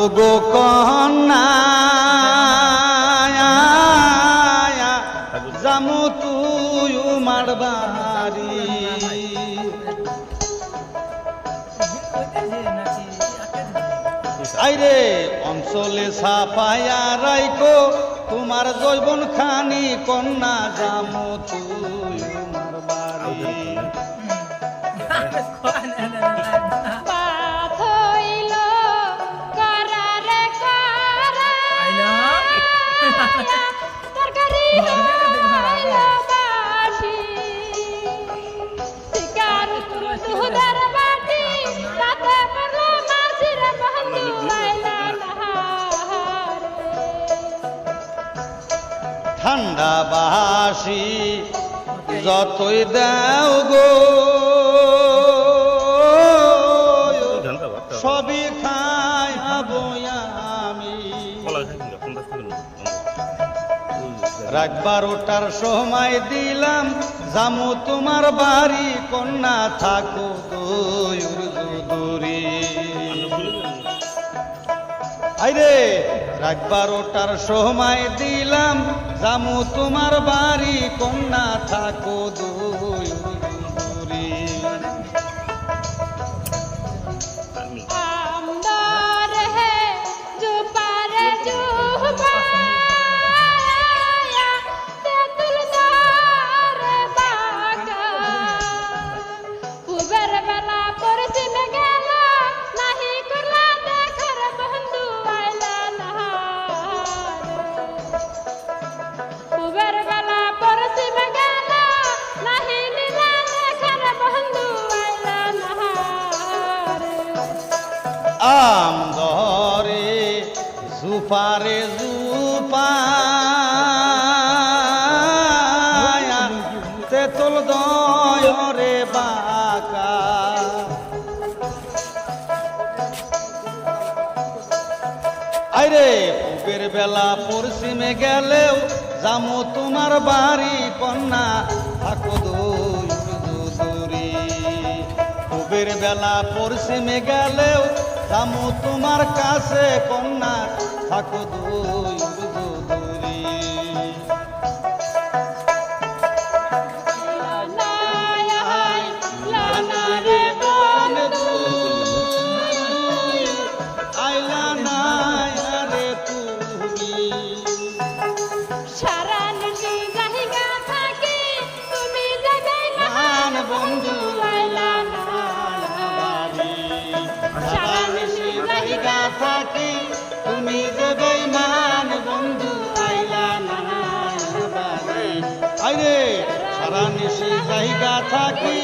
জামু গো কন্যা, জামু তুই মারবারি আইরে, অঞ্চলে সাপায়া রাইকো, তোমার জৈবন খানি কন্যা জামু তুই। ঠান্ডা বাসি যতই দাও গো, সবই খাইয়াবো আমি। রাত বারোটার সময় দিলাম, জামু তোমার বাড়ি কন্যা থাকো দূরি। আইরে রাত বারোটার সময় দিলাম জামু তোমার বাড়ি কন্যা থাকো দূরি আম ধরে জুপারে জুপায়া তেতুল দয়রে বাকা। আইরে, পুবের বেলা পশ্চিমে গেলেও জামু তোমার বাড়ি কন্যা। থাকো দূরি। পুবের বেলা পশ্চিমে গেলেও জামু তোমার কাছে কন্যা থাকো তুমি। তুমি মহান বন্ধু আইলা না জায়গা থাকি